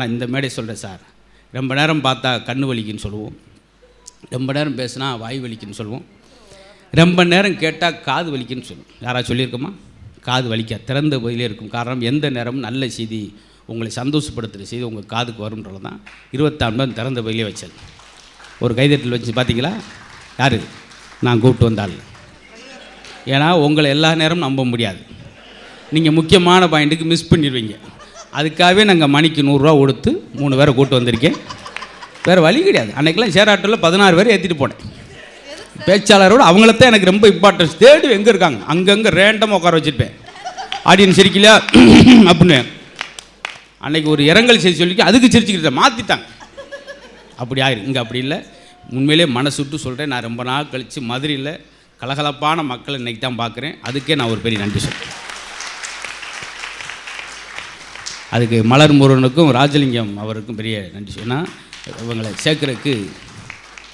ஆனால் இந்த மேடை சொல்கிறேன் சார். ரொம்ப நேரம் பார்த்தா கண்ணு வலிக்குன்னு சொல்லுவோம். ரொம்ப நேரம் பேசினா வாய் வலிக்குன்னு சொல்லுவோம். ரொம்ப நேரம் கேட்டால் காது வலிக்குன்னு சொல்லுவோம். யாராவது சொல்லியிருக்கோமா? காது வலிக்க? திறந்த பதிலே இருக்கும் காரணம் எந்த நேரமும் நல்ல செய்தி உங்களை சந்தோஷப்படுத்துகிற செய்தி உங்கள் காதுக்கு வரும்ன்றது தான் இருபத்தாண்டு திறந்த பதிலே வச்சது. ஒரு கைதட்டில் வச்சு பார்த்தீங்களா யார்? நான் கூப்பிட்டு வந்தாள் ஏன்னா உங்களை எல்லா நேரமும் நம்ப முடியாது. நீங்கள் முக்கியமான பாயிண்ட்டுக்கு மிஸ் பண்ணிடுவீங்க. அதுக்காகவே நாங்கள் மணிக்கு நூறுரூவா கொடுத்து மூணு பேரை கூட்டு வந்திருக்கேன். வேறு வழி கிடையாது. அன்றைக்கெல்லாம் சேராட்டில் பதினாறு பேர் ஏற்றிட்டு போனேன். பேச்சாளரோட அவங்களத்தான் எனக்கு ரொம்ப இம்பார்ட்டன்ஸ் தேடி எங்கே இருக்காங்க? அங்கங்கே ரேண்டமாக உட்கார வச்சுருப்பேன். ஆடியன்ஸ் சிரிக்கலையா? அப்படின்னு. அன்னைக்கு ஒரு இரங்கல் செய்தி சொல்லி அதுக்கு சிரிச்சுக்கிட்டு மாற்றிட்டாங்க அப்படி ஆயிரு. இங்கே அப்படி இல்லை. உண்மையிலே மனசு விட்டு சொல்கிறேன் நான் ரொம்ப நாள் கழித்து மதுரையில் கலகலப்பான மக்களை இன்றைக்கி தான் பார்க்குறேன் அதுக்கே நான் ஒரு பெரிய நன்றி சொல்கிறேன் அதுக்கு மலர் முருகனுக்கும் ராஜலிங்கம் அவருக்கும் பெரிய நன்றி. சொன்னால் இவங்களை சேர்க்கறதுக்கு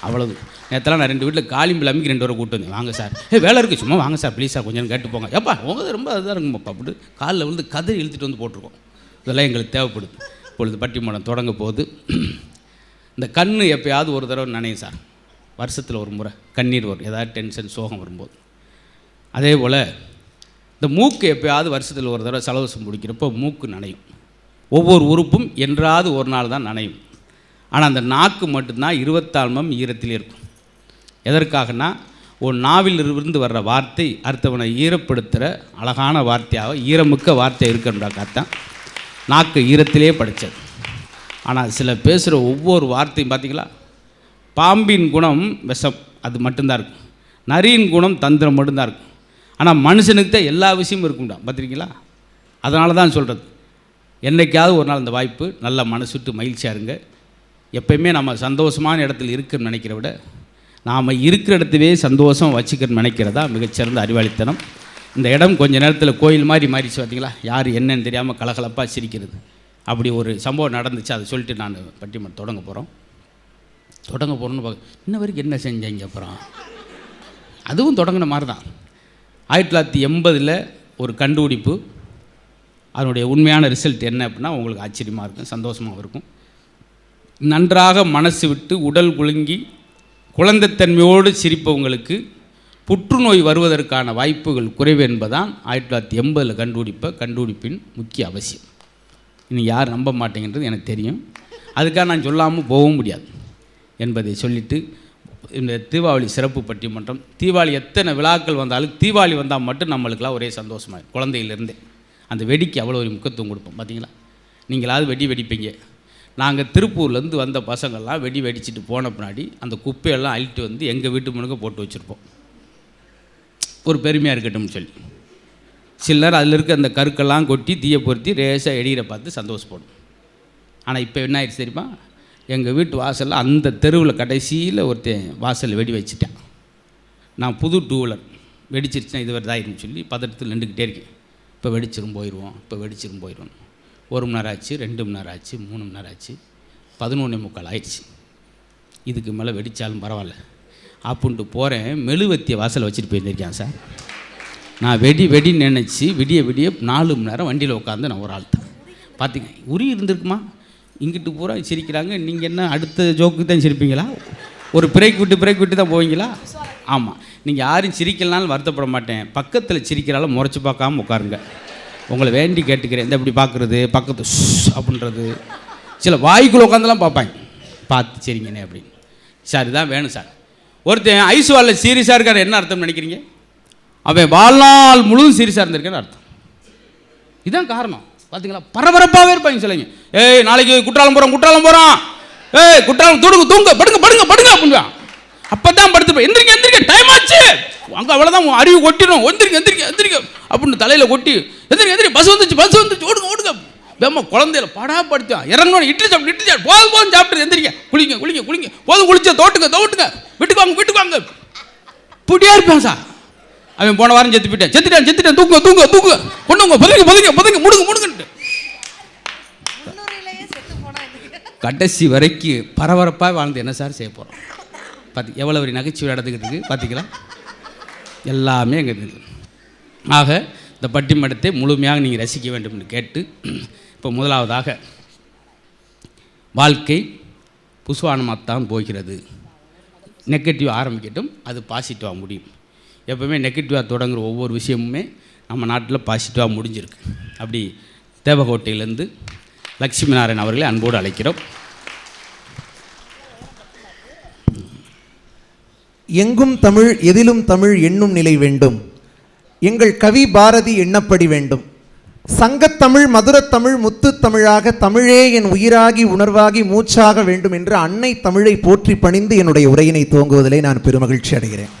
அவ்வளவு. நேற்றுலாம் நான் ரெண்டு வீட்டில் காலிம்பில் அம்மிக்கு ரெண்டு வரை கூட்டு வந்தேன். வாங்க சார். ஏ வேலை இருக்குது சும்மா வாங்க சார். ப்ளீஸ் சார் கொஞ்சம் கேட்டு போங்க. எப்பா உங்க ரொம்ப அதுதான் இருக்குமாப்பா அப்படி காலில் விழுந்து கதிர் இழுத்துட்டு வந்து போட்டிருக்கோம். இதெல்லாம் எங்களுக்கு தேவைப்படுது. இப்பொழுது பட்டிமன்றம் தொடங்க போது இந்த கண் எப்பயாவது ஒரு தடவை நினையும் சார். வருஷத்தில் ஒரு முறை கண்ணீர் வரும். ஏதாவது டென்ஷன் சோகம் வரும்போது. அதே போல் இந்த மூக்கு எப்பயாவது வருஷத்தில் ஒரு தடவை சலவசம் பிடிக்கிறப்போ மூக்கு நனையும். ஒவ்வொரு உறுப்பும் என்றாவது ஒரு நாள் தான் நனையும். ஆனால் அந்த நாக்கு மட்டும்தான் இருபத்தாழ்மம் ஈரத்தில் இருக்கும். எதற்காகனா ஒரு நாவில் இருந்து வர்ற வார்த்தை அடுத்தவனை ஈரப்படுத்துகிற அழகான வார்த்தையாக ஈரமிக்க வார்த்தை இருக்குன்றக்காகத்தான் நாக்கு ஈரத்திலே படித்தது ஆனால் சில பேசுகிற ஒவ்வொரு வார்த்தையும் பார்த்திங்களா பாம்பின் குணம் விஷம் அது மட்டும்தான் இருக்கும். நரியின் குணம் தந்திரம் மட்டும்தான் இருக்கும். ஆனால் மனுஷனுக்கு தான் எல்லா விஷயமும் இருக்கும்டா. பார்த்துருக்கீங்களா அதனால தான் சொல்கிறது என்னைக்காவது ஒரு நாள் இந்த வாய்ப்பு நல்ல மனசு விட்டு மகிழ்ச்சியாக இருங்க. எப்பயுமே நம்ம சந்தோஷமான இடத்துல இருக்குன்னு நினைக்கிறத விட நாம் இருக்கிற இடத்துவே சந்தோஷம் வச்சுக்கணும்னு நினைக்கிறதா மிகச்சிறந்த அறிவாளித்தனம். இந்த இடம் கொஞ்ச நேரத்தில் கோயில் மாதிரி மாறிச்சு பார்த்தீங்களா யார் என்னன்னு தெரியாமல் கலகலப்பாக சிரிக்கிறது. அப்படி ஒரு சம்பவம் நடந்துச்சு. அதை சொல்லிட்டு நான் பட்டிமன்றம் தொடங்க போகிறோம் தொடங்க போகிறோன்னு பார்க்க இன்ன வரைக்கும் என்ன செஞ்சீங்க அப்புறம்? அதுவும் தொடங்கின மாதிரி தான் ஆயிரத்தி தொள்ளாயிரத்தி எண்பதில் ஒரு கண்டுபிடிப்பு அதனுடைய உண்மையான ரிசல்ட் என்ன அப்படின்னா உங்களுக்கு ஆச்சரியமாக இருக்கும் சந்தோஷமாகவும் இருக்கும். நன்றாக மனசு விட்டு உடல் குலுங்கி குழந்தைத்தன்மையோடு சிரிப்பவங்களுக்கு புற்றுநோய் வருவதற்கான வாய்ப்புகள் குறைவு என்பதான் ஆயிரத்தி தொள்ளாயிரத்தி எண்பதில் கண்டுபிடிப்ப கண்டுபிடிப்பின் முக்கிய அவசியம். இனி யார் நம்ப மாட்டேங்கிறது எனக்கு தெரியும். அதுக்காக நான் சொல்லாமல் போகவும் முடியாது என்பதை சொல்லிட்டு இந்த தீபாவளி சிறப்பு பட்டிமன்றம் தீபாவளி எத்தனை விழாக்கள் வந்தாலும் தீபாவளி வந்தால் மட்டும் நம்மளுக்கெல்லாம் ஒரே சந்தோஷமாக குழந்தையிலிருந்தே. அந்த வெடிக்கு அவ்வளோ ஒரு முக்கியத்துவம் கொடுப்போம் பார்த்தீங்களா நீங்களாவது வெடி வெடிப்பீங்க. நாங்கள் திருப்பூர்லேருந்து வந்த பசங்கள்லாம் வெடி வெடிச்சிட்டு போன பின்னாடி அந்த குப்பையெல்லாம் அழிட்டு வந்து எங்கள் வீட்டு முழுக்க போட்டு வச்சுருப்போம். ஒரு பெருமையாக இருக்கட்டும்னு சொல்லி. சிலர் அதில் இருக்க அந்த கருக்கெல்லாம் கொட்டி தீயை பொருத்தி ரேஸாக எடிகிற பார்த்து சந்தோஷப்படும். ஆனால் இப்போ என்ன ஆயிடுச்சு தெரியுமா? எங்கள் வீட்டு வாசலில் அந்த தெருவில் கடைசியில் ஒருத்தன் வாசலில் வெடி வச்சுட்டேன். நான் புது டூ வீலர். வெடிச்சிருச்சுன்னா இது வருதாயிருன்னு சொல்லி பதட்டத்தில் நின்றுக்கிட்டே இருக்கேன். இப்போ வெடிச்சிரும் போயிடுவோம் இப்போ வெடிச்சிரும் போயிடுவோம் ஒரு மணி நேரம் ஆச்சு ரெண்டு மணி நேரம் ஆச்சு மூணு மணி நேரம் ஆச்சு. பதினொன்றே முக்கால் ஆயிடுச்சு. இதுக்கு மேலே வெடித்தாலும் பரவாயில்ல. அப்படின்ட்டு போகிறேன் மெழுவத்திய வாசல் வச்சுட்டு போயிருந்திருக்கேன் சார். நான் வெடி வெடின்னு நினச்சி விடிய விடிய நாலு மணி நேரம் வண்டியில் உட்காந்து நான் ஒரு ஆள் தான். பார்த்தீங்க உரி இருந்திருக்குமா? இங்கிட்டு பூரா சிரிக்கிறாங்க. நீங்கள் என்ன அடுத்த ஜோக்கு தான் சிரிப்பீங்களா? ஒரு பிரேக் விட்டு பிரேக் விட்டு தான் போவீங்களா? ஆமாம் நீங்கள் யாரும் சிரிக்கலனாலும் வருத்தப்பட மாட்டேன். பக்கத்தில் சிரிக்கிறாலும் முறைச்சி பார்க்காம உட்காருங்க. உங்களை வேண்டி கேட்டுக்கிறேன். இந்த இப்படி பார்க்குறது? பக்கத்து அப்படின்றது. சில வாய்க்குள்ள உட்காந்துலாம் பார்ப்பாங்க. பார்த்து சரிங்கண்ணே அப்படின்னு. சார் இதான் வேணும் சார். ஒருத்தன் ஐஸ் வாலில் சீரியஸாக இருக்கார் என்ன அர்த்தம் நினைக்கிறீங்க? அவன் வாழ்நாள் முழுதும் சீரியஸாக இருந்திருக்கேன்னு அர்த்தம். இதுதான் காரணம். பார்த்தீங்களா பரபரப்பாகவே இருப்பாங்க சிலைங்க. ஏய் நாளைக்கு குற்றாலம் போகிறோம் குற்றாலம் போகிறோம் ஏய் குற்றாலம் தூடுங்க தூங்க படுங்க படுங்க படுங்க அப்படின்வான் அப்போ தான் படுத்து எந்திரிக்க எந்திரிக்க டைம் ஆச்சு. அங்கே அவ்வளோதான் அறிவு கொட்டிடும். எந்திரிக்க எந்திரிக்க எந்திரிக்க அப்படின்னு தலையில் கொட்டி எந்திரிக்க எந்திரி பஸ் வந்துச்சு பஸ் வந்துச்சு. ஓடுங்க ஓடுங்க. வேமா குழந்தையில படா படுத்தான் இறங்கணும் இட்லி சாப்பிட்டு இட்லி சாப்பிட்டு போதும் போதும் சாப்பிட்டு எந்திரிக்க குளிங்க குளிங்க குளிங்க. போதும் குளிச்ச தோட்டுங்க தோட்டுங்க. வீட்டுக்கு வாங்க வீட்டுக்கு வாங்க. இப்படியே இருப்பான் சார். அவன் போன வாரம் செத்து போயிட்டான். செத்துட்டான் செத்துட்டான். தூங்க தூங்க தூங்க கொண்டுங்க பதுங்க பதுங்க பதுங்க. முடுங்க முடுங்கன்ட்டு. கடைசி வரைக்கும் பரபரப்பாக வாழ்ந்து என்ன சார் செய்ய போகிறோம் பார்த்து எவ்வளோ ஒரு நகைச்சுவை நடந்துக்கிட்டு இருக்கு பார்த்தீங்களா எல்லாமே எங்கள் இருக்குது ஆக இந்த பட்டிமன்றத்தை முழுமையாக நீங்கள் ரசிக்க வேண்டும் என்று கேட்டு இப்போ முதலாவதாக வாழ்க்கை புஸ்வானமாகத்தான் போகிறது. நெகட்டிவ் ஆரம்பிக்கட்டும் அது பாசிட்டிவாக முடியும். எப்போவுமே நெகட்டிவாக தொடங்குற ஒவ்வொரு விஷயமுமே நம்ம நாட்டில் பாசிட்டிவாக முடிஞ்சிருக்கு. அப்படி தேவகோட்டையிலேருந்து லக்ஷ்மி நாராயண் அவர்களை அன்போடு அழைக்கிறோம். எங்கும் தமிழ் எதிலும் தமிழ் என்னும் நிலை வேண்டும். எங்கள் கவி பாரதி எண்ணப்படி வேண்டும். சங்கத்தமிழ் மதுரத்தமிழ் முத்துத்தமிழாக தமிழே என் உயிராகி உணர்வாகி மூச்சாக வேண்டும் என்று அன்னை தமிழை போற்றி பணிந்து என்னுடைய உரையினை துவங்குவதிலே நான் பெருமகிழ்ச்சி அடைகிறேன்.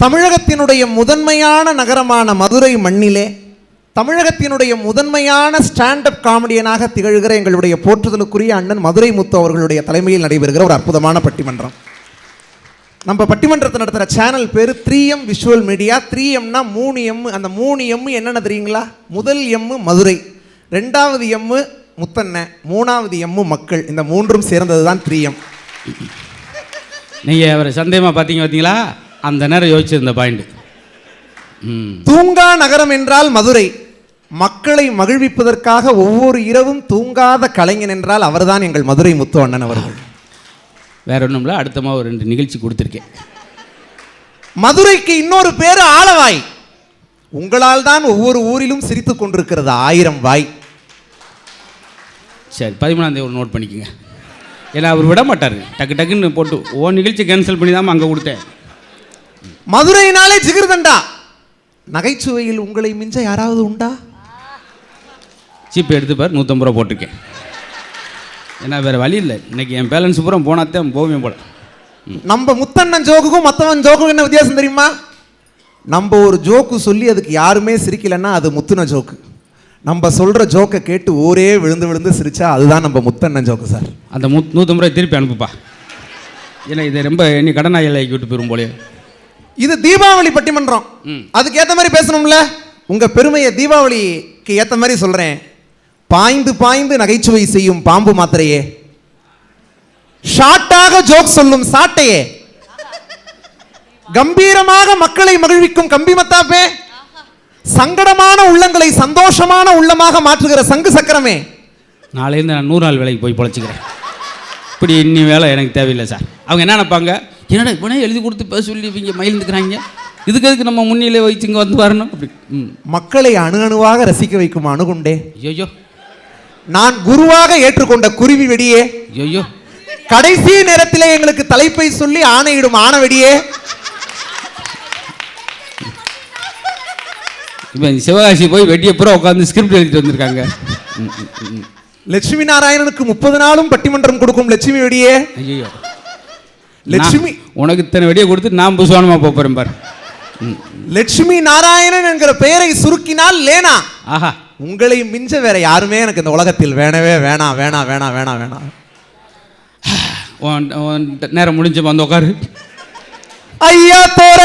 தமிழகத்தினுடைய முதன்மையான நகரமான மதுரை மண்ணிலே தமிழகத்தினுடைய முதன்மையான ஸ்டாண்டப் காமெடியனாக திகழ்கிற எங்களுடைய போற்றுதலுக்குரிய அண்ணன் மதுரை முத்து அவர்களுடைய தலைமையில் நடைபெறுகிற ஒரு அற்புதமான பட்டிமன்றம். நம்ம பட்டிமன்றத்தை நடத்துகிற சேனல் பேர் three M visual media three எம்னா மூணு எம் அந்த மூணு எம் என்னென்ன தெரியுங்களா? முதல் எம்மு மதுரை ரெண்டாவது எம்மு முத்தண்ண மூணாவது எம்மு மக்கள். இந்த மூன்றும் சேர்ந்தது தான் த்ரீ எம் நீங்கள் அவரை சந்தேகமாக பார்த்தீங்க பார்த்தீங்களா? அந்த நேரம் யோசிச்சிருந்த பாயிண்ட் தூங்கா நகரம் என்றால் மதுரை. மக்களை மகிழ்விப்பதற்காக ஒவ்வொரு இரவும் தூங்காத கலைஞன் என்றால் அவர்தான் எங்கள் மதுரை முத்து அண்ணன் அவர்கள். வேற ஒன்றும் இல்லை அடுத்தமாக ஒரு ரெண்டு நிகழ்ச்சி கொடுத்துருக்கேன். மதுரைக்கு இன்னொரு பேரு ஆலவாய். உங்களால் தான் ஒவ்வொரு ஊரிலும் சிரித்துக் கொண்டிருக்கிறது ஆயிரம் வாய். சரி பதிமூணாம் தேதி ஒரு நோட் பண்ணிக்கோங்க. ஏன்னா அவர் விட மாட்டார். டக்கு டக்குன்னு போட்டு ஓ நிகழ்ச்சி கேன்சல் பண்ணி தான் அங்கே கொடுத்தேன். மதுரையினாலே ஜிகிர்தண்டா. நகைச்சுவையில் உங்களை மிஞ்ச யாராவது உண்டா? சீப்பை எடுத்துப்பார் நூற்றம்பது ரூபா போட்டிருக்கேன். ஏன்னா வேறு வழி இல்லை. இன்னைக்கு என் பேலன்ஸ் பூரா போனாத்தான் போவேன் போல. நம்ம முத்தண்ணன் ஜோக்குக்கும் மத்தவன் ஜோக்குக்கும் என்ன வித்தியாசம் தெரியுமா? நம்ம ஒரு ஜோக்கு சொல்லி அதுக்கு யாருமே சிரிக்கலைன்னா அது முத்துன ஜோக்கு. நம்ம சொல்ற ஜோக்கை கேட்டு ஊரே விழுந்து விழுந்து சிரிச்சா அதுதான் நம்ம முத்தண்ணன் ஜோக்கு சார். அந்த மு நூற்றம்பது ரூபாய் திருப்பி அனுப்புப்பா. ஏன்னா இதை ரொம்ப இனி கடனாயில் விட்டு போயிரும் போலே இது தீபாவளி பட்டிமன்றம். அதுக்கு ஏத்த மாதிரி பேசணும்ல? உங்க பெருமையை தீபாவளிக்கு ஏத்த மாதிரி சொல்றேன். பாய்ந்து பாய்ந்து நகைச்சுவை செய்யும் பாம்பு மாத்திரையே. ஷார்ட்டாக ஜோக் சொல்லும் சாட்டையே. கம்பீரமாக மக்களை மகிழ்விக்கும் கம்பி மத்தாப்பே. சங்கடமான உள்ளங்களை சந்தோஷமான உள்ளமாக மாற்றுகிற சங்கு சக்கரமே. நாளையிலேருந்து நான் நூறு நாள் வேலைக்கு போய் பொழைச்சிக்கிறேன். இப்படி இன்னி வேலை எனக்கு தேவையில்லை சார். அவங்க என்ன நினைப்பாங்க? என்னடா இவனே எழுதி கொடுத்து பேச சொல்லி இவங்க மயில்ந்துக்கிறாங்க இதுக்கு எதுக்கு நம்ம முன்னிலே வச்சு இங்கே வந்து வரணும்? அப்படி மக்களை அணு அணுவாக ரசிக்க வைக்கும் அணுகுண்டே. ஐயோ நான் குருவாக ஏற்றுக்கொண்ட குருவி வெடியே. ஐயோ. கடைசி நேரத்திலே எங்களுக்கு தலைப்பை சொல்லி ஆணையிடும் ஆனவெடியே இப்போ சிவகாசி போய் வெட்டிய பூரா உட்காந்து ஸ்கிரிப்ட் எழுதிட்டு வந்திருக்காங்க. லட்சுமி நாராயணனுக்கு முப்பது நாளும் பட்டிமன்றம் கொடுக்கும் லட்சுமி வெடியே. ஐயோ லட்சுமி உனக்கு இத்தனை வெடியை கொடுத்து நான் புசுவானமாக போகிறேன் பாரு. லட்சுமி நாராயணன் என்கிற பெயரை சுருக்கினால் லேனா. ஆஹா. உங்களை மிஞ்ச வேற யாருமே எனக்கு இந்த உலகத்தில் வேணவே வேணாம் வேணாம் வேணாம் வேணாம் வேணாம் நேரம் முடிஞ்சு வந்து உட்காரு ஐயா தோர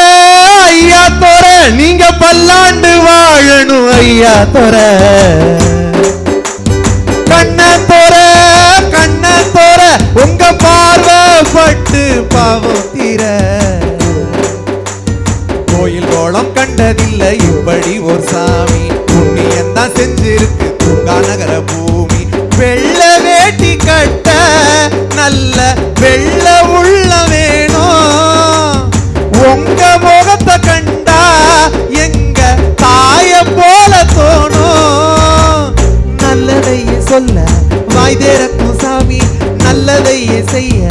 ஐயா தோர நீங்க பல்லாண்டு வாழணும் ஐயா தோர. கண்ண தோர கண்ண தோர உங்க பார்வை பட்டு பாவம் தீர. கோலம் கண்டதில்லை இப்படி ஒரு சாமி. புண்ணியம் தான் செஞ்சிருக்கு தூங்கா நகர பூமி. வெள்ள வேட்டி கட்ட நல்ல வெள்ள உள்ள வேணும். உங்க முகத்தை கண்டா எங்க தாய போல தோணும். நல்லதையே சொல்ல வாய் திறக்கும் சாமி நல்லதையே செய்ய.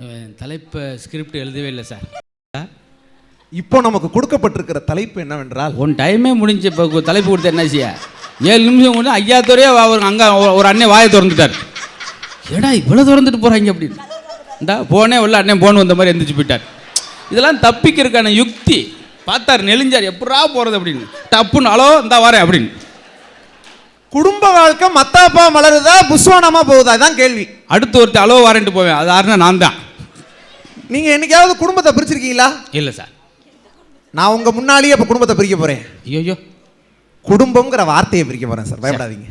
இவன் தலைப்பை ஸ்கிரிப்ட் எழுதவே இல்லை சார் இப்போ நமக்கு கொடுக்கப்பட்டிருக்கிற தலைப்பு என்னவென்றால் உன் டைமே முடிஞ்சு இப்போ தலைப்பு கொடுத்த என்ன செய்ய? ஏழு நிமிஷம் கூட ஐயா துறையே அவர் அங்கே ஒரு அண்ணன் வாயை திறந்துட்டார். ஏடா இவ்வளோ திறந்துட்டு போகிறாங்க அப்படின்னு. இந்தா போனே உள்ள அண்ணன் போன் வந்த மாதிரி எந்திரிச்சு போயிட்டார். இதெல்லாம் தப்பிக்கிறதுக்கான யுக்தி. பார்த்தார் நெளிஞ்சார் எப்படா போகிறது அப்படின்னு. டப்புன்னு அலோ இந்தா வரேன் அப்படின்னு. குடும்ப வாழ்க்கை மத்தாப்பா மலருதா புஸ்வானமா போகுதா? இதான் கேள்வி. அடுத்து ஒருத்தர் அலோ வரேன்ட்டு போவேன். அது யாருன்னா நான் தான். நீங்க என்னைக்காவது குடும்பத்தை பிரிச்சிருக்கீங்களா? இல்லை சார். நான் உங்க முன்னாலேயே இப்ப குடும்பத்தை பிரிக்க போறேன். ஐயோ குடும்பம்ங்கிற வார்த்தையை பிரிக்க போறேன் சார். பயப்படாதீங்க.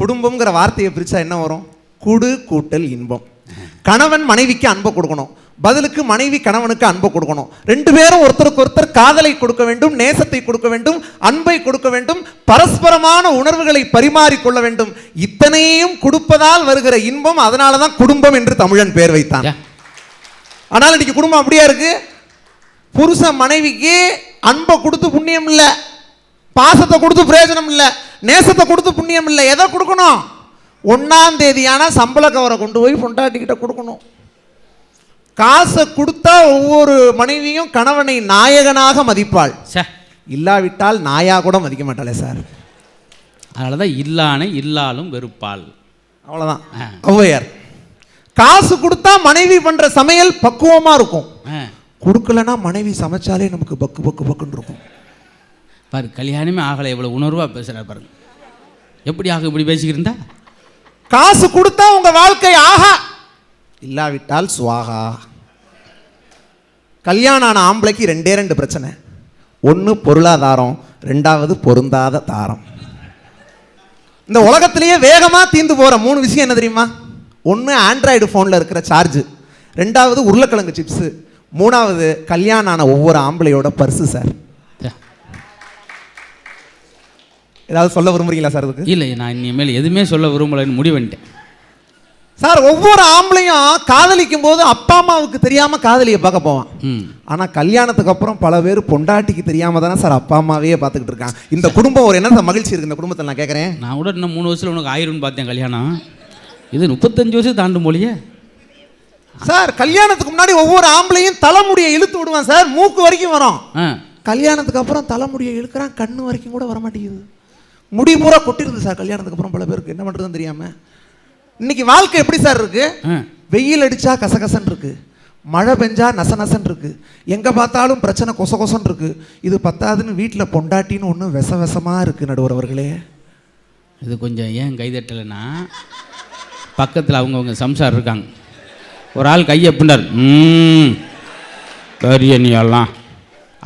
குடும்பம்ங்கிற வார்த்தையை பிரிச்சா என்ன வரும்? குடு கூட்டல் இன்பம். கணவன் மனைவிக்கு அன்பை கொடுக்கணும். பதிலுக்கு மனைவி கணவனுக்கு அன்பை கொடுக்கணும். ரெண்டு பேரும் ஒருத்தருக்கு ஒருத்தர் காதலை கொடுக்க வேண்டும் நேசத்தை கொடுக்க வேண்டும் அன்பை கொடுக்க வேண்டும் பரஸ்பரமான உணர்வுகளை பரிமாறிக்கொள்ள வேண்டும். இத்தனையும் கொடுப்பதால் வருகிற இன்பம் அதனால தான் குடும்பம் என்று தமிழன் பெயர் வைத்தான். ஆனால் இன்னைக்கு குடும்பம் அப்படியா இருக்கு? புருஷன் மனைவிக்கு அன்பை கொடுத்து புண்ணியம் இல்லை பாசத்தை கொடுத்து பிரயோஜனம் இல்லை நேசத்தை கொடுத்து புண்ணியம் இல்லை எதை கொடுக்கணும்? ஒன்றாம் தேதியான சம்பள கவரை கொண்டு போய் பொண்டாட்டிக்கிட்ட கொடுக்கணும். காசை கொடுத்தா ஒவ்வொரு மனைவியும் கணவனை நாயகனாக மதிப்பாள். சே. இல்லாவிட்டால் நாயா கூட மதிக்க மாட்டாளே சார். அதனால தான் இல்லானை இல்லாலும் வெறுப்பாள். அவ்வளோதான். ஔவையார் காசு கொடுத்தா மனைவி பண்ற சமையல் பக்குவமா இருக்கும். கொடுக்கலனா மனைவி சமைச்சாலே நமக்கு பக்கு பக்கு பக்குன்னு இருக்கும். பாரு கல்யாணமே ஆகலை எவ்வளோ உணர்வாக பேசுகிறார் பாருங்க. எப்படி ஆக இப்படி பேசிக்கிட்டு இருந்தா? காசு கொடுத்தா உங்க வாழ்க்கை ஆஹா இல்லாவிட்டால் சுவாகா. கல்யாணம் ஆன ஆம்பளைக்கு ரெண்டே ரெண்டு பிரச்சனை. ஒன்று பொருளாதாரம் ரெண்டாவது பொருந்தாத தாரம். இந்த உலகத்திலேயே வேகமாக தீந்து போகிற மூணு விஷயம் என்ன தெரியுமா? ஒன்று ஆண்ட்ராய்டு ஃபோனில் இருக்கிற சார்ஜ் ரெண்டாவது உருளைக்கிழங்கு சிப்ஸு மூணாவது கல்யாணம் ஆன ஒவ்வொரு ஆம்பளையோட பர்ஸு சார். ஏதாவது சொல்ல விரும்புறீங்களா சார் அதுக்கு? இல்லை நான் இனிமேல் எதுவுமே சொல்ல விரும்பலைன்னு முடிவு பண்ணிட்டேன். சார் ஒவ்வொரு ஆம்பளையும் காதலிக்கும் போது அப்பா அம்மாவுக்கு தெரியாம காதலியை பார்க்க போவான். ம். ஆனா கல்யாணத்துக்கு அப்புறம் பல பேர் பொண்டாட்டிக்கு தெரியாம தானே சார் அப்பா அம்மாவே பார்த்துக்கிட்டு இருக்கான் இந்த குடும்பம் ஒரு என்ன மகிழ்ச்சி இருக்கு இந்த குடும்பத்தில் நான் கேட்குறேன் நான் கூட இன்னும் மூணு வருஷத்தில் உனக்கு ஆயிரும்னு பார்த்தேன் கல்யாணம். இது முப்பத்தஞ்சு வருஷம் தாண்டும் போலியே. சார் கல்யாணத்துக்கு முன்னாடி ஒவ்வொரு ஆம்பளையும் தலைமுடியை இழுத்து விடுவான் சார் மூக்கு வரைக்கும் வரும். கல்யாணத்துக்கு அப்புறம் தலைமுடியை இழுக்கிறான் கண்ணு வரைக்கும் கூட வர மாட்டேங்குது முடி பூரா கொட்டிருது சார் கல்யாணத்துக்கு அப்புறம் பல பேருக்கு. என்ன பண்ணுறதுன்னு தெரியாம. இன்னைக்கு வாழ்க்கை எப்படி சார் இருக்கு? வெயில் அடிச்சா கசகசன்னு இருக்கு. மழை பெஞ்சா நச நசன்னு இருக்கு. எங்க பார்த்தாலும் பிரச்சனை கொச கொசன்னு இருக்கு. இது பத்தாதுன்னு வீட்டில் பொண்டாட்டின்னு ஒன்று விச விசமா இருக்கு நடுவர் அவர்களே. இது கொஞ்சம் ஏன் கைதட்டலைன்னா பக்கத்தில் அவங்கவுங்க சம்சார் இருக்காங்க. ஒரு ஆள் கையை ம் கரிய நீ எல்லாம்.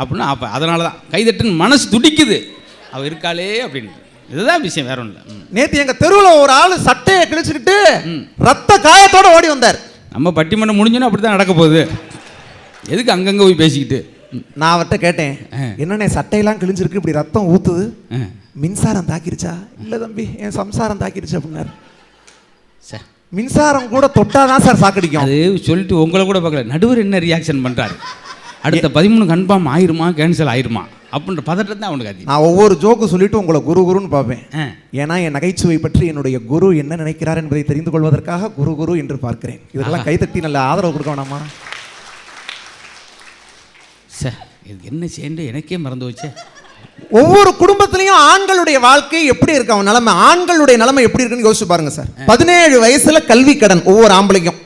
அப்படின்னா அப்போ அதனால தான் கைதட்டுன்னு மனசு துடிக்குது. அவ இருக்காளே அப்படின்னு. இதுதான் விஷயம் வேற ஒன்றும் இல்லை ம். நேத்து எங்க தெருவில் ஒரு ஆள் சட்டையை கிழிச்சுக்கிட்டு. ரத்த காயத்தோட ஓடி வந்தார். நம்ம பட்டிமன்றம் முடிஞ்சோன்னா அப்படி தான் நடக்க போகுது. எதுக்கு அங்கங்கே போய் பேசிக்கிட்டு. நான் அவர்கிட்ட கேட்டேன். என்னண்ணே சட்டையெல்லாம் கிழிஞ்சிருக்கு இப்படி ரத்தம் ஊத்துது. ஆ. மின்சாரம் தாக்கிருச்சா இல்லை தம்பி என் சம்சாரம் தாக்கிருச்சு அப்படின்னாரு. சார் மின்சாரம் கூட தொட்டாதான் சார் சாக்கடிக்கும் அது சொல்லிட்டு உங்களை கூட பார்க்கல. நடுவர் என்ன ரியாக்ஷன் பண்ணுறாரு அடுத்த பதிமூணு கன்ஃபார்ம் ஆயிருமா கேன்சல் ஆயிருமா? அப்படின்ற பதட்டம் தான் அவனுக்கு அது. நான் ஒவ்வொரு ஜோக்கு சொல்லிட்டு உங்களை குரு குருன்னு பார்ப்பேன். ஏன்னா என் நகைச்சுவை பற்றி என்னுடைய குரு என்ன நினைக்கிறார் என்பதை தெரிந்து கொள்வதற்காக குரு குரு என்று பார்க்கிறேன். இதெல்லாம் கைதட்டி நல்ல ஆதரவு கொடுக்க வேணாமா? சார் இது என்ன செய்யண்டு? எனக்கே மறந்து வச்சே ஒவ்வொரு குடும்பத்திலையும் ஆண்களுடைய வாழ்க்கை எப்படி இருக்கு? அவன் நிலைமை ஆண்களுடைய நிலைமை எப்படி இருக்குன்னு யோசிச்சு பாருங்க சார். பதினேழு வயசுல கல்வி கடன் ஒவ்வொரு ஆம்பளைக்கும்.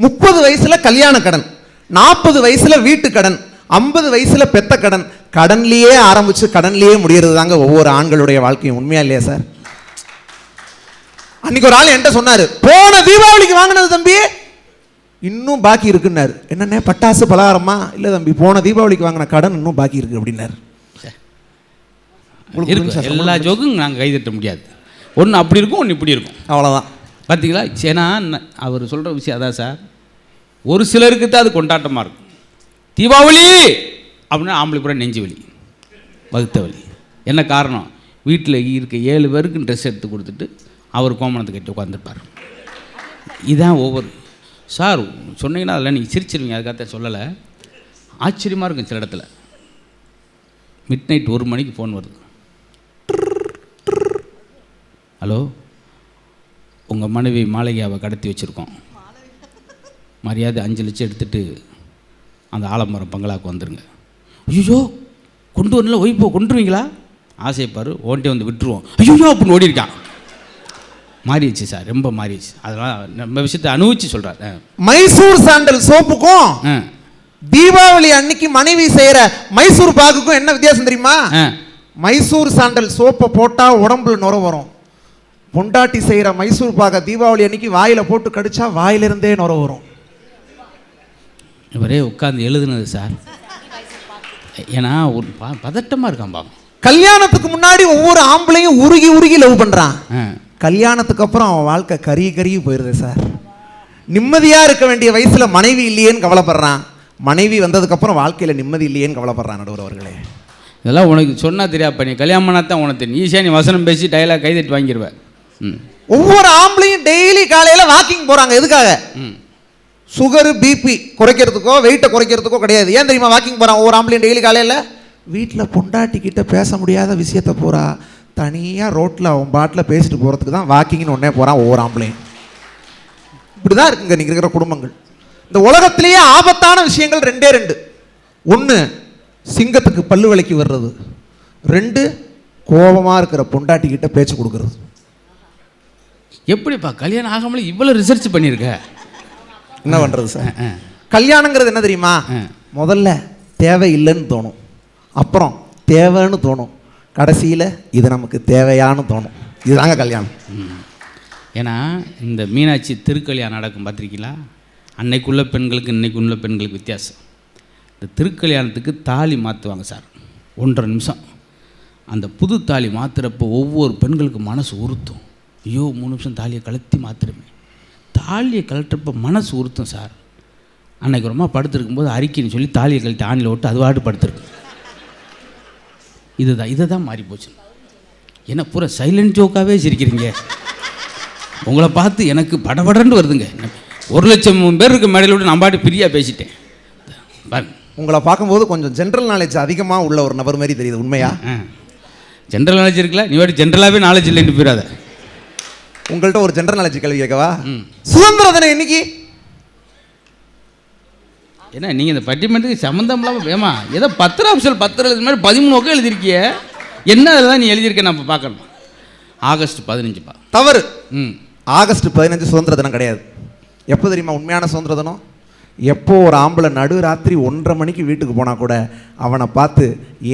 முப்பது வயசுல கல்யாண கடன் நாற்பது வயசுல வீட்டு கடன் ஐம்பது வயசுல பெத்த கடன் கடன்லயே ஆரம்பிச்சு கடன்லயே முடியறது தாங்க ஒவ்வொரு ஆண்களுடைய வாழ்க்கையும். உண்மையா இல்லையா சார்? அன்னைக்கு ஒரு ஆள் என்கிட்ட சொன்னாரு போன தீபாவளிக்கு வாங்கினது தம்பி இன்னும் பாக்கி இருக்குன்னாரு. என்னண்ணே பட்டாசு பலகாரமா? இல்ல தம்பி போன தீபாவளிக்கு வாங்கின கடன் இன்னும் பாக்கி இருக்கு அப்படின்னாரு. எல்லா ஜோக்கும் நாங்கள் கைதட்ட முடியாது. ஒன்று அப்படி இருக்கும் ஒன்று இப்படி இருக்கும். அவ்வளோதான் பார்த்தீங்களா ஏன்னா அவர் சொல்கிற விஷயம் அதான் சார். ஒரு சிலருக்கு தான் அது கொண்டாட்டமாக இருக்கும். தீபாவளி! அப்படின்னா ஆம்பளை கூட நெஞ்சு வலி வகுத்த வலி. என்ன காரணம்? வீட்டில் இருக்க ஏழு பேருக்கு ட்ரெஸ் எடுத்து கொடுத்துட்டு அவர் கோமணத்தை கட்டி உட்காந்துருப்பார் இதான் ஒவ்வொரு. சார் சொன்னீங்கன்னா அதில் நீங்கள் சிரிச்சிருவீங்க அதுக்காக சொல்லலை. ஆச்சரியமாக இருக்கும் சில இடத்துல. மிட் நைட் ஒரு மணிக்கு ஃபோன் வருது. ஹலோ உங்கள் மனைவி மாளிகையாவை கடத்தி வச்சுருக்கோம். மரியாதை அஞ்சு லட்சம் எடுத்துகிட்டு அந்த ஆலமரம் பங்களாக்கு வந்துருங்க. ஐயோ கொண்டு வரல ஒய்ப்போ கொண்டுருவீங்களா ஆசைப்பார் ஓன்ட்டே வந்து விட்டுருவோம். ஐயோ அப்படின்னு ஓடி இருக்கான். மாறிடுச்சு சார் ரொம்ப மாறிடுச்சு. அதனால் நம்ம விஷயத்தை அனுபவிச்சு சொல்கிறார் மைசூர் சாண்டல் சோப்புக்கும் தீபாவளி அன்னைக்கு மனைவி செய்யற மைசூர் பாக்குக்கும் என்ன வித்தியாசம் தெரியுமா? மைசூர் சாண்டல் சோப்பை போட்டா உடம்புல நுர வரும். பொண்டாட்டி செய்யற மைசூர் பாக தீபாவளி அன்னைக்கு வாயில போட்டு கடிச்சா வாயிலிருந்தே நுர வரும். இவரே உட்காந்து எழுதுனது சார். ஏன்னா ஒரு பதட்டமாக இருக்கான் பாவம். கல்யாணத்துக்கு முன்னாடி ஒவ்வொரு ஆம்பளையும் உருகி உருகி லவ் பண்றான். ஆ. கல்யாணத்துக்கு அப்புறம் அவன் வாழ்க்கை கருகி கருகி போயிருது சார். நிம்மதியா இருக்க வேண்டிய வயசுல மனைவி இல்லையேன்னு கவலைப்படுறான். மனைவி வந்ததுக்கு அப்புறம் வாழ்க்கையில நிம்மதி இல்லையேன்னு கவலைப்படுறான் நடுவர் அவர்களே. இதெல்லாம் உனக்கு சொன்னா தெரியாப்பா நீ கல்யாணம் பண்ணா தான் உனக்கு தெரியும். ஈஸியாக நீ வசனம் பேசி டைலாக் கைதட்டி வாங்கிடுவேன் ஒவ்வொரு ஆம்பளையும் டெய்லி காலையில வாக்கிங் போறாங்க. எதுக்காக? சுகர் பிபி குறைக்கிறதுக்கோ வெயிட்டை குறைக்கிறதுக்கோ கிடையாது. ஏன் தெரியுமா? வாக்கிங் போகிறான் ஒவ்வொரு ஆம்பளையும் டெய்லி காலையில்? வீட்டில் பொண்டாட்டிக்கிட்ட பேச முடியாத விஷயத்த பூரா தனியாக ரோட்டில் அவன் பாட்டில் பேசிட்டு போகிறதுக்கு தான் வாக்கிங்னு ஒன்றே போகிறான் ஒவ்வொரு ஆம்பளையும். இப்படி தான் இருக்குங்க நீங்கள் இருக்கிற குடும்பங்கள். இந்த உலகத்திலேயே ஆபத்தான விஷயங்கள் ரெண்டே ரெண்டு. ஒன்று சிங்கத்துக்கு பல்லு விலைக்கு வர்றது. ரெண்டு கோபமாக இருக்கிற பொண்டாட்டிக்கிட்ட பேச்சு கொடுக்கறது. எப்படிப்பா? கல்யாணம் ஆகாமலே இவ்வளோ ரிசர்ச் பண்ணியிருக்க? என்ன பண்ணுறது சார்? கல்யாணங்கிறது என்ன தெரியுமா. முதல்ல தேவையில்லைன்னு தோணும். அப்புறம் தேவைன்னு தோணும். கடைசியில் இது நமக்கு தேவையான்னு தோணும். இதுதாங்க கல்யாணம். ஏன்னா இந்த மீனாட்சி திருக்கல்யாணம் நடக்கும் பார்த்துருக்கீங்களா? அன்னைக்குள்ள பெண்களுக்கு இன்னைக்குள்ள பெண்களுக்கு வித்தியாசம். இந்த திருக்கல்யாணத்துக்கு தாலி மாற்றுவாங்க சார். ஒன்றரை நிமிஷம். அந்த புது தாலி மாற்றுறப்போ ஒவ்வொரு பெண்களுக்கு மனசு உறுத்தும். ஐயோ மூணு நிமிஷம் தாலியை கழட்டி மாற்றுறமே தாலியை கழட்டுறப்ப மனசு உறுத்தும் சார். அன்னைக்கு ரொம்ப படுத்திருக்கும்போது அறிக்கைன்னு சொல்லி தாலியை கழட்டி ஆணில் விட்டு அது வாட்டு படுத்திருக்கு. இதுதான் இதை தான் மாறி போச்சு. என்ன பூரா சைலண்ட் ஜோக்காகவே சிரிக்கிறீங்க. உங்களை பார்த்து எனக்கு படபடன்னு வருதுங்க. ஒரு லட்சம் பேர் இருக்க மேடையில் விட்டு நான் பாட்டு ஃப்ரீயாக பேசிட்டேன். உங்களை பார்க்கும்போது கொஞ்சம் ஜென்ரல் நாலேஜ் அதிகமாக உள்ள ஒரு நபர் மாதிரி தெரியுது உண்மையா? ஜென்ரல் நாலேஜ் இருக்குல்ல? நீ வாட்டி ஜென்ரலாகவே நாலேஜ் இல்லைன்னு போயிடாத. உங்கள்கிட்ட ஒரு ஜென்ரல் நாலேஜ் கேள்வி கேட்கவா. சுதந்திர தினம் என்னைக்கு ஏன்னா நீங்கள் இந்த பட்டிமன்றத்துக்கு சம்மந்தம் இல்லாமல் ஏமா ஏதோ பத்திர ஆஃபீஸில் பத்திர எழுது மாதிரி பதிமூணு பக்கம் எழுதியிருக்கிய. என்ன அதில் தான் நீ எழுதியிருக்க நம்ம பார்க்கணும். ஆகஸ்ட் பதினஞ்சுப்பா தவறு. ம். ஆகஸ்ட் பதினஞ்சு சுதந்திர தினம் கிடையாது. எப்போ தெரியுமா உண்மையான சுதந்திர தினம்? எப்போ ஒரு ஆம்பளை நடு ராத்திரி ஒன்றரை மணிக்கு வீட்டுக்கு போனால் கூட அவனை பார்த்து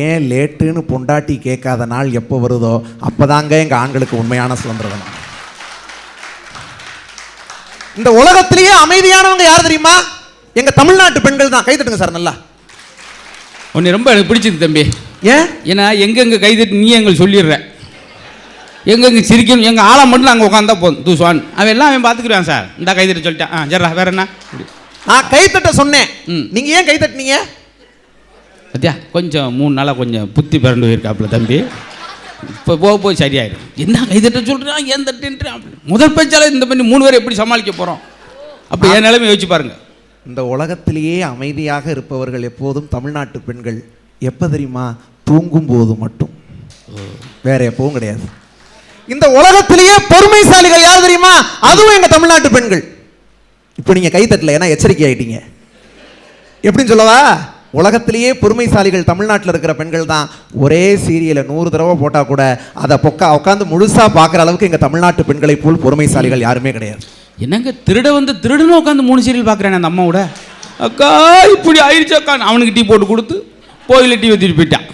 ஏன் லேட்டுன்னு பொண்டாட்டி கேட்காத நாள் எப்போ வருதோ? அப்போதாங்க எங்கள் ஆண்களுக்கு உண்மையான சுதந்திர தினம். இந்த உலகத்திலேயே அமைதியானவங்க யார் தெரியுமா? எங்க தமிழ்நாட்டு பெண்கள் தான். கைதட்டுங்க சார் நல்லா. உன்னை ரொம்ப எனக்கு பிடிச்சது தம்பி. ஏன்? ஏன்னா எங்கெங்கே கைதட்டி நீ எங்களுக்கு சொல்லிடுற. எங்கெங்கே சிரிக்கணும் எங்கள் ஆளை மட்டும் நாங்கள் உட்காந்தா போதும். தூசுவான் அவன் எல்லாம் அவன் பார்த்துக்குறான் சார். இந்த கைதட்டி சொல்லிட்டான். ஆ சரிடா வேற என்ன. நான் கைத்தட்ட சொன்னேன். ம். நீங்க ஏன் கைத்தட்டினீங்க சத்யா கொஞ்சம் மூணு நாளாக கொஞ்சம் புத்தி பிறண்டு போயிருக்காப்புல தம்பி. இப்போ போக போய் சரியாயிடும் என்ன கைதட்ட சொல்கிறான் ஏன் தட்டுன்றான் முதல் பேச்சாலே இந்த பண்ணி மூணு பேர் எப்படி சமாளிக்க போகிறோம் அப்போ என் நிலைமை யோசிச்சு பாருங்க. இந்த உலகத்திலேயே அமைதியாக இருப்பவர்கள் எப்போதும் தமிழ்நாட்டு பெண்கள். எப்போ தெரியுமா? தூங்கும் போது மட்டும். வேற எப்பவும் கிடையாது. இந்த உலகத்திலேயே பொறுமைசாலிகள் யார் தெரியுமா? அதுவும் எங்கள் தமிழ்நாட்டு பெண்கள். இப்போ நீங்க கை தட்டல ஏன்னா எச்சரிக்கை ஆயிட்டீங்க எப்படின்னு சொல்லவா? உலகத்திலேயே பொறுமைசாலிகள் தமிழ்நாட்டில் இருக்கிற பெண்கள் தான் ஒரே சீரியலை நூறு தடவை போட்டால் கூட அதை பொக்கா உட்காந்து முழுசாக பார்க்குற அளவுக்கு எங்கள் தமிழ்நாட்டு பெண்களைப் போல் பொறுமைசாலிகள் யாருமே கிடையாது. என்னங்க திருட வந்து திருடனும் உட்காந்து மூணு சீரியல் பார்க்குறேன் அந்த அம்மாவோட? அக்கா இப்படி ஆயிடுச்சு அக்கா. அவனுக்கு டீ போட்டு கொடுத்து கோயிலில் டீ வச்சுட்டு போயிட்டான்.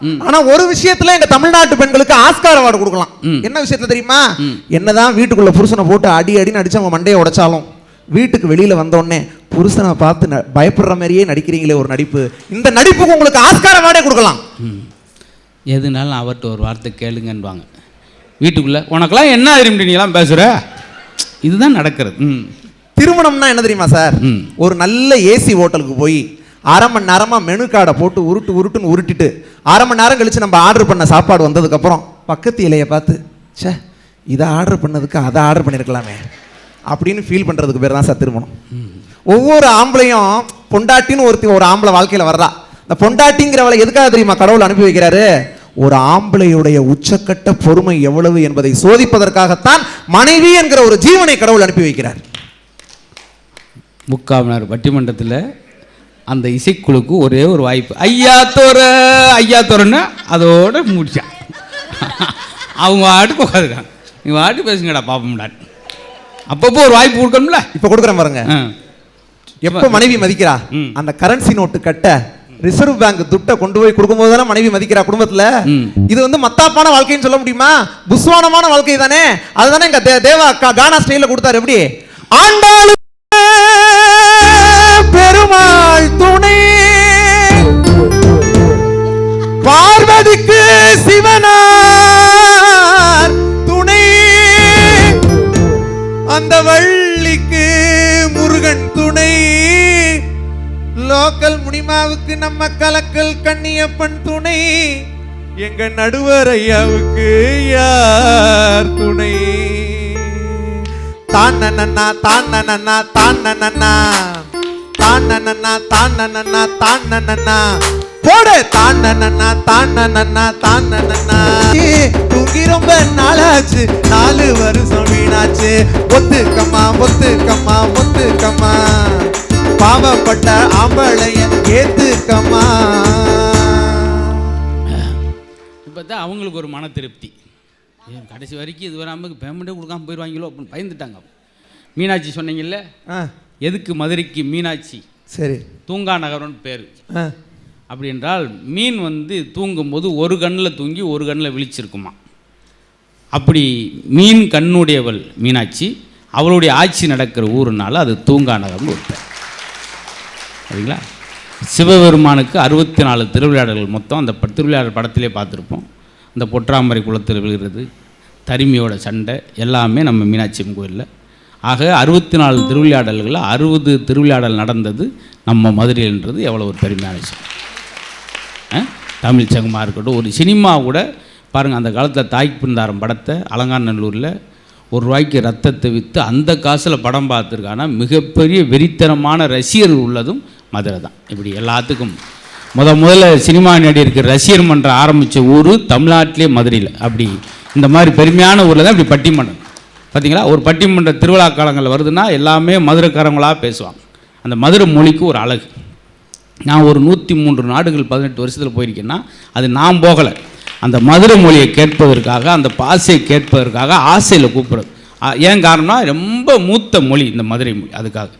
ம். ஆனா ஒரு விஷயத்துல எங்க தமிழ்நாட்டு பெண்களுக்கு ஆஸ்கார் அவார்டு கொடுக்கலாம். என்ன விஷயத்துல தெரியுமா. என்னதான் வீட்டுக்குள்ள புருஷனை போட்டு அடி அடின்னு அடிச்சு அவங்க மண்டையை உடைச்சாலும் வீட்டுக்கு வெளியில வந்த உடனே புருஷனை பார்த்து பயப்படுற மாதிரியே நடிக்கிறீங்களே ஒரு நடிப்பு. இந்த நடிப்புக்கு உங்களுக்கு ஆஸ்கார் அவார்டே கொடுக்கலாம். எதுனாலும் அவர்கிட்ட ஒரு வார்த்தை கேளுங்கன்பாங்க வீட்டுக்குள்ளே உனக்கெல்லாம் என்ன அறிமுடி நீலாம் பேசுகிற இதுதான் நடக்கிறது. ம். திருமணம்னா என்ன தெரியுமா சார். ஒரு நல்ல ஏசி ஹோட்டலுக்கு போய் அரை மணி நேரமா மெனு கார்டை போட்டு உருட்டு உருட்டுன்னு உருட்டிட்டு அரை மணி நேரம் கழிச்சு நம்ம ஆர்டர் பண்ண சாப்பாடு வந்ததுக்கப்புறம் பக்கத்து இலையை பார்த்து ச்சே இதை ஆர்டர் பண்ணதுக்கு அதை ஆர்டர் பண்ணியிருக்கலாமே அப்படின்னு ஃபீல் பண்ணுறதுக்கு பேர் தான் சார் திருமணம். ஒவ்வொரு ஆம்பளையும் பொண்டாட்டின்னு ஒருத்தி ஒரு ஆம்பளை வாழ்க்கையில் வர்றா. இந்த பொண்டாட்டிங்கிறவளை எதுக்காக தெரியுமா கடவுள் அனுப்பி வைக்கிறாரு ஒரு ஆம்பளையுடைய உச்சக்கட்ட பொறுமை எவ்வளவு என்பதை சோதிப்பதற்காகத்தான் மனைவி என்கிற ஒரு ஜீவனை கடவுள் அனுப்பி வைக்கிறார் முக்காமனார் பட்டிமன்றத்தில் அந்த இசைக்குழுக்கு ஒரே ஒரு வாய்ப்பு. ஐயா தோற ஐயா தோறன்னு அதோட முடிச்சான் அவங்க வாட்டுக்கு உட்காந்துருக்காங்க நீ வாட்டு பேசுங்கடா பாப்போம்டா அப்பப்போ ஒரு வாய்ப்பு கொடுக்கணும்ல? இப்போ கொடுக்குறேன் பாருங்க. எப்போ மனைவி மதிக்கிறா. அந்த கரன்சி நோட்டு கட்ட ரிசர்வ் பேங்க் துட்டை கொண்டு போய் கொடுக்கும்போது தானே மனைவி மதிக்கிறா குடும்பத்துல. இது வந்து மத்தாப்பான வாழ்க்கைன்னு சொல்ல முடியுமா? புஸ்வானமான வாழ்க்கை தானே? அதுதானே எங்க தேவா கானா ஸ்டைல கொடுத்தாரு. எப்படி? ஆண்டாளு பெருமாள் துணை. பார்வதிக்கு சிவனார் ஐயாவுக்கு நம்ம கலக்கல் கண்ணியப்பன் துணை. எங்க நடுவர் ஐயாவுக்கு யார் துணை? தான நன்னா தான நன்னா தான நன்னா நன்னா நன்னா நன்னா போடு தான நன்னா தான நன்னா நன்னா தூங்கி ரொம்ப நாளாச்சு நாலு வருஷம் வீணாச்சு. ஒத்துக்கம்மா ஒத்துக்கம்மா ஒத்துக்கம்மா. பாவப்பட்ட ஆம்பளைய ஏத்துக்கம்மா. இப்போ தான் அவங்களுக்கு ஒரு மன திருப்தி. கடைசி வரைக்கும் இது வராமல் பேமெண்ட்டே கொடுக்காம போயிடுவாங்களோ அப்படின்னு பயந்துட்டாங்க மீனாட்சி சொன்னீங்கல்ல? எதுக்கு மதுரைக்கு மீனாட்சி? சரி. தூங்கா நகரம்னு பேர். அப்படி என்றால் மீன் வந்து தூங்கும்போது ஒரு கண்ணில் தூங்கி ஒரு கண்ணில் விழிச்சிருக்குமா? அப்படி மீன் கண்ணுடையவள் மீனாட்சி அவளுடைய ஆட்சி நடக்கிற ஊருனால அது தூங்கா நகரம்னு ஒரு பேர். சரிங்களா? சிவபெருமானுக்கு அறுபத்தி நாலு திருவிளையாடல்கள் மொத்தம். அந்த திருவிளையாடல் படத்திலே பார்த்துருப்போம். இந்த பொற்றாமரை குளத்தில் விழுகிறது தரிமையோட சண்டை எல்லாமே நம்ம மீனாட்சி அம்மன் கோயிலில். ஆக அறுபத்தி நாலு திருவிளையாடல்களில் அறுபது திருவிளையாடல் நடந்தது நம்ம மதுரையில்ன்றது எவ்வளோ ஒரு பெருமையான விஷயம். தமிழ் சங்கமாக இருக்கட்டும் ஒரு சினிமா கூட பாருங்கள் அந்த காலத்தில் தாய்க்கு பிந்தாரம் படத்தை அலங்காநல்லூரில் ஒரு ரூபாய்க்கு ரத்தத்தை விற்று அந்த காசில் படம் பார்த்துருக்கானா மிகப்பெரிய வெறித்தனமான ரசிகர் உள்ளதும் மதுரை தான். இப்படி எல்லாத்துக்கும் முத முதல்ல சினிமா நடிகருக்கு ரசிகர் மன்றம் ஆரம்பித்த ஊர் தமிழ்நாட்டிலே மதுரையில். அப்படி இந்த மாதிரி பெருமையான ஊரில் தான் இப்படி பட்டிமன்றம். பார்த்தீங்களா ஒரு பட்டிமன்ற திருவிழா காலங்களில் வருதுன்னா எல்லாமே மதுரைக்காரங்களாக பேசுவாங்க. அந்த மதுரை மொழிக்கு ஒரு அழகு. நான் ஒரு நூற்றி மூன்று நாடுகள் பதினெட்டு வருஷத்தில் போயிருக்கேன்னா அது நான் போகலை. அந்த மதுரை மொழியை கேட்பதற்காக அந்த பாசையை கேட்பதற்காக ஆசையில் கூப்பிடுறது. ஏன் காரணம்னா ரொம்ப மூத்த மொழி இந்த மதுரை மொழி. அதுக்காக.